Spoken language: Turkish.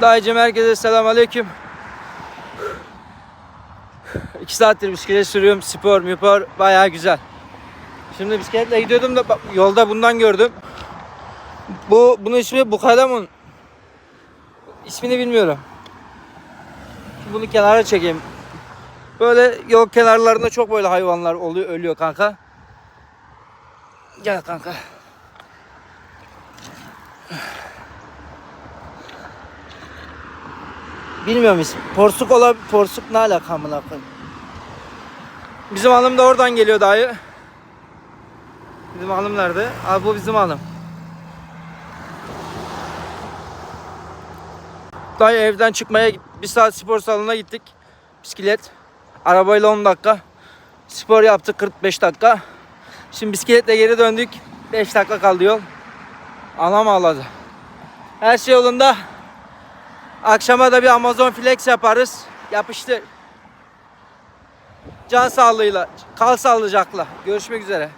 Dayıcım herkese selam aleyküm. İki saattir bisiklet sürüyorum. Spor, müpor bayağı güzel. Şimdi bisikletle gidiyordum da yolda bundan gördüm. Bu bunun ismi Bukadamun. İsmini bilmiyorum. Bunu kenara çekeyim. Böyle yol kenarlarında çok böyle hayvanlar oluyor, ölüyor kanka. Gel kanka. Bilmiyorum ismi. Porsuk ola porsuk ne alaka amına. Bizim hanım da oradan geliyor dayı. Bizim hanım nerede? Abi bu bizim hanım. Dayı evden çıkmaya bir saat spor salonuna gittik. Bisiklet. Arabayla 10 dakika. Spor yaptık 45 dakika. Şimdi bisikletle geri döndük. 5 dakika kaldı yol. Anam ağladı. Her şey yolunda. Akşama da bir Amazon Flex yaparız. Yapıştır. Can sağlığıyla, kal sağlıcakla. Görüşmek üzere.